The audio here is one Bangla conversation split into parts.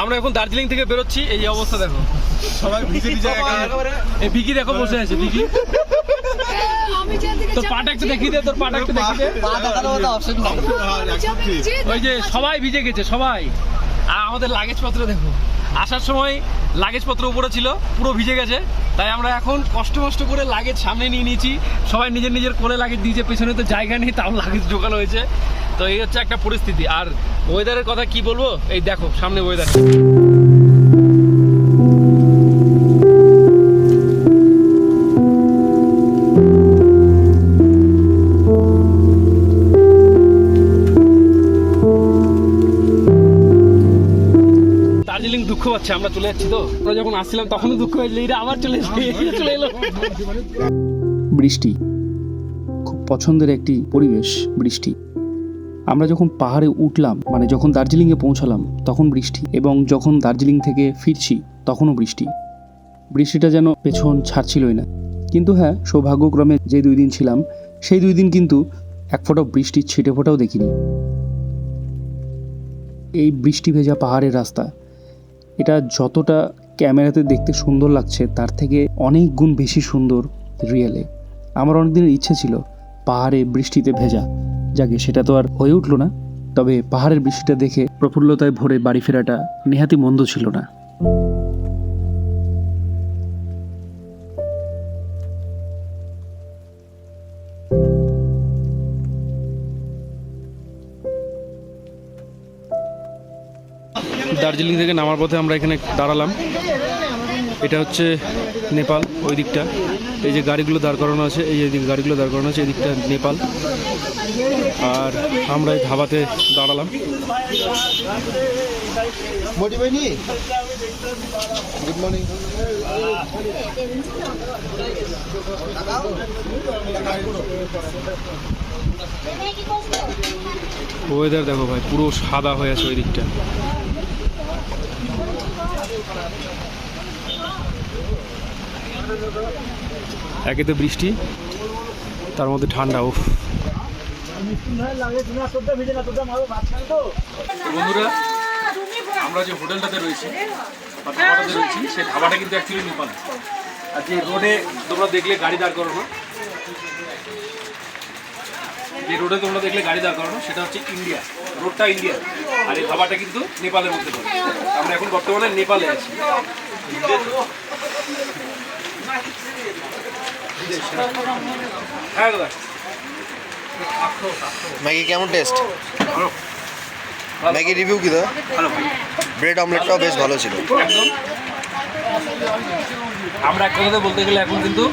আমরা এখন দার্জিলিং থেকে বেরোচ্ছি এই অবস্থা দেখো। সবাই ভিজে ভিজে এই ভিকি দেখো বসে আছে ভিকি। তোর পাটা একটু দেখিয়ে দে তোর পাটা একটু দেখিয়ে দে। পা দেখানোর মতো অপশন নেই। ওই যে সবাই ভিজে গেছে সবাই। আর আমাদের লাগেজ পত্র দেখো। আসার সময় লাগেজ পত্র উপরে ছিল পুরো ভিজে গেছে। তাই আমরা এখন কষ্ট কষ্ট করে লাগেজ সামনে নিয়ে নিয়েছি। সবাই নিজের নিজের কোলে লাগেজ দিয়েছে পেছনে তো জায়গা নেই তাও লাগেজ ঢোকানো হয়েছে। তো এই হচ্ছে একটা পরিস্থিতি। আর ওয়েদারের কথা কি বলব? এই দেখো, সামনে ওয়েদার দার্জিলিং দুঃখ পাচ্ছে, আমরা চলে যাচ্ছি তো। আমরা যখন আসছিলাম, তখনও দুঃখ হয়েছিল এটা আবার চলে চলে এলো। বৃষ্টি। খুব পছন্দের একটি পরিবেশ, বৃষ্টি। আমরা যখন পাহাড়ে উঠলাম মানে যখন দার্জিলিংয়ে পৌঁছালাম, তখন বৃষ্টি এবং যখন দার্জিলিং থেকে ফিরছি, তখনও বৃষ্টি। বৃষ্টিটা যেন পেছন ছাড়ছিলই না। কিন্তু হ্যাঁ সৌভাগ্যক্রমে যে দুই দিন ছিলাম, সেই দুই দিন কিন্তু এক ফোঁটা বৃষ্টির ছিটে ফোঁটাও দেখিনি। এই বৃষ্টি ভেজা পাহাড়ের রাস্তা, এটা যতটা ক্যামেরাতে দেখতে সুন্দর লাগছে, তার থেকে অনেক গুণ বেশি সুন্দর রিয়েলে। আমার অনেকদিনের ইচ্ছে ছিল পাহাড়ে বৃষ্টিতে ভেজা। যাকে সেটা তো আর হয়ে উঠল না। তবে পাহাড়ের বৃষ্টিটা দেখে প্রফুল্লতায় ভরে বাড়ি ফেরাটা নেহাতি মন্দ ছিল না। দার্জিলিং থেকে নামার পথে আমরা এখানে দাঁড়ালাম। এটা হচ্ছে নেপাল, ওই দিকটা। এই যে গাড়িগুলো দাঁড় করানো আছে এই যে গাড়িগুলো দাঁড় করানো আছে এই দিকটা নেপাল। আর আমরা এই ধাবাতে দাঁড়ালাম। গুড মর্নিং ওয়েদার দেখো ভাই পুরো সাদা হয়ে আছে ওই দিকটা। একে তো বৃষ্টি, তার মধ্যে ঠান্ডা, উফ। বন্ধুরা, আমরা যে হোটেলটাতে রয়েছি ধাবাটাতে রয়েছি সেই ধাবাটা কিন্তু অ্যাকচুয়ালি নেপাল। আর যে রোডে তোমরা দেখলে গাড়ি দাঁড় করানো, যে রোডে তোমরা দেখলে গাড়ি দাঁড় করানো, সেটা হচ্ছে ইন্ডিয়া, রোডটা ইন্ডিয়া। আর এই ধাবাটা কিন্তু নেপালের মধ্যে। আমরা এখন বর্তমানে নেপালে আছি। ম্যাগি কেমন টেস্ট ম্যাগি রিভিউ কি দাদা? ব্রেড অমলেটটাও বেশ ভালো ছিল। আমরা এক কথাতে বলতে গেলে এখন কিন্তু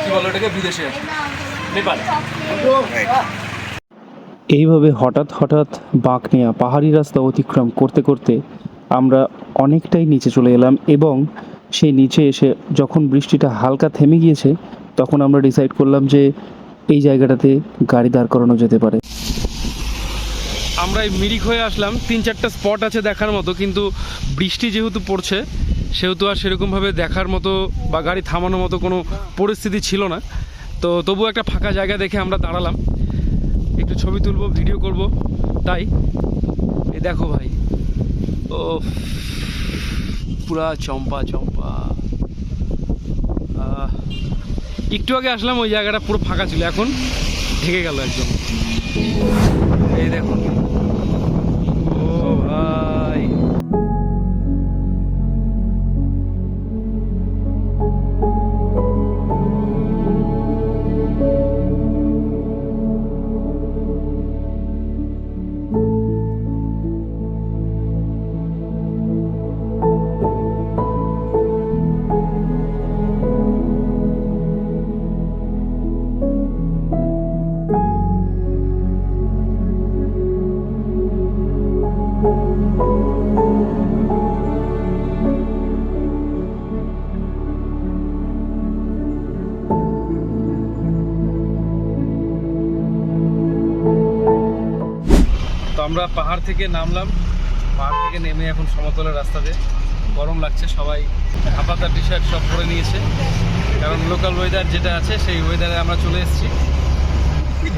কি বলো এটাকে বিদেশে। নেপাল। এইভাবে হঠাৎ হঠাৎ বাঁক নেওয়া পাহাড়ি রাস্তা অতিক্রম করতে করতে আমরা অনেকটাই নিচে চলে এলাম এবং সেই নিচে এসে যখন বৃষ্টিটা হালকা থেমে গিয়েছে, তখন আমরা ডিসাইড করলাম যে এই জায়গাটাতে গাড়ি দাঁড় করানো যেতে পারে। আমরা এই মিরিক হয়ে আসলাম। তিন চারটা স্পট আছে দেখার মতো, কিন্তু বৃষ্টি যেহেতু পড়ছে, সেহেতু আর সেরকমভাবে দেখার মতো বা গাড়ি থামানোর মতো কোনো পরিস্থিতি ছিল না। তো তবু একটা ফাঁকা জায়গা দেখে আমরা দাঁড়ালাম। একটু ছবি তুলবো ভিডিও করব। তাই, এই দেখো ভাই। ও পুরা চম্পা চম্পা। একটু আগে আসলাম, ওই জায়গাটা পুরো ফাঁকা ছিল, এখন ঢেকে গেল একদম। এই দেখুন। আমরা পাহাড় থেকে নামলাম। পাহাড় থেকে নেমে এখন সমতলের রাস্তাতে গরম লাগছে, সবাই হাফাতা টি শার্ট সব পরে নিয়েছে। কারণ লোকাল ওয়েদার যেটা আছে, সেই ওয়েদারে আমরা চলে এসেছি।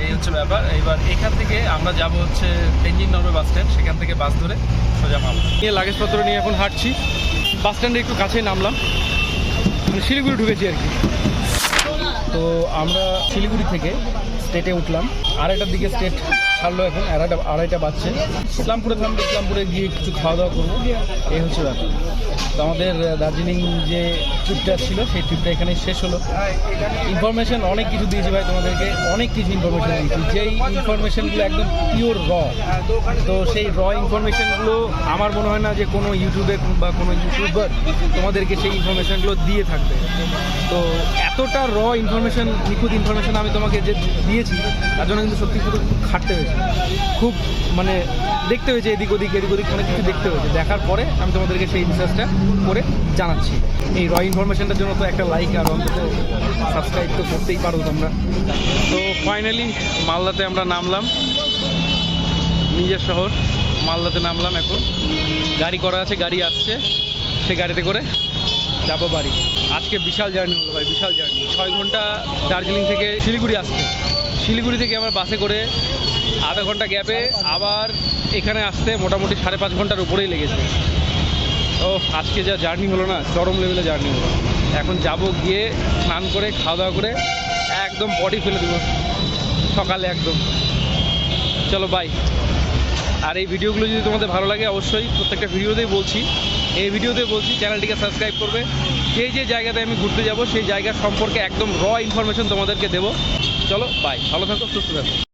এই হচ্ছে ব্যাপার। এবার এখান থেকে আমরা যাব হচ্ছে তেঞ্জিন নরওয়ে বাস স্ট্যান্ড সেখান থেকে বাস ধরে সোজা মালদা। নিয়ে লাগেজপত্র নিয়ে এখন হাঁটছি। বাস স্ট্যান্ডে একটু কাছেই নামলাম। মানে শিলিগুড়ি ঢুকেছি আর কি। তো আমরা শিলিগুড়ি থেকে স্টেটে উঠলাম। আড়াইটার দিকে স্টেট ছাড়লো এখন, আড়াইটা আড়াইটা বাজছে। ইসলামপুরে থামবে, ইসলামপুরে গিয়ে কিছু খাওয়া দাওয়া করব। এই হচ্ছে ব্যাপার। তো আমাদের দার্জিলিং যে ট্রিপটা ছিল, সেই ট্রিপটা এখানে শেষ হলো। ইনফরমেশন অনেক কিছু দিয়েছি ভাই তোমাদেরকে, অনেক কিছু ইনফরমেশন দিয়েছি। যেই ইনফরমেশনগুলো একদম পিওর র তো সেই র ইনফরমেশনগুলো আমার মনে হয় না যে কোনো ইউটিউবে বা কোনো ইউটিউবার তোমাদেরকে সেই ইনফরমেশনগুলো দিয়ে থাকবে। তো এতটা র ইনফরমেশন, নিখুঁত ইনফরমেশন আমি তোমাকে যে দিয়েছি, তার জন্য কিন্তু সত্যি খুব খাটতে হয়েছে। খুব মানে দেখতে হয়েছে এদিক ওদিক এদিক ওদিক অনেক কিছু দেখতে হয়েছে। দেখার পরে আমি তোমাদেরকে সেই রিসার্চটা করে জানাচ্ছি। এই র ইনফরমেশনটার জন্য তো একটা লাইক আর অন্তত সাবস্ক্রাইব তো করতেই পারো তোমরা। তো ফাইনালি মালদাতে আমরা নামলাম। নিজের শহর, মালদাতে নামলাম এখন। গাড়ি করা আছে, গাড়ি আসছে। সে গাড়িতে করে যাব বাড়ি। আজকে বিশাল জার্নি হলো ভাই, বিশাল জার্নি ছয় ঘণ্টা দার্জিলিং থেকে শিলিগুড়ি আসছে। শিলিগুড়ি থেকে আমার বাসে করে আধা ঘণ্টা গ্যাপে আবার এখানে আসতে মোটামুটি সাড়ে পাঁচ ঘণ্টার উপরেই লেগেছে। ও, আজকে যা জার্নি হলো না, চরম লেভেলে জার্নি হলো। এখন যাব গিয়ে স্নান করে, খাওয়া দাওয়া করে একদম বডি ফেলে দেবো। সকালে একদম। চলো বাই আর এই ভিডিওগুলো যদি তোমাদের ভালো লাগে, অবশ্যই প্রত্যেকটা ভিডিওতেই বলছি। এই ভিডিওতে বলছি, চ্যানেলটিকে সাবস্ক্রাইব করবে। যে যে জায়গাতে আমি ঘুরতে যাব, সেই জায়গা সম্পর্কে একদম র ইনফরমেশন তোমাদেরকে দেবো। চলো বাই ভালো থাকো, সুস্থ থাকো।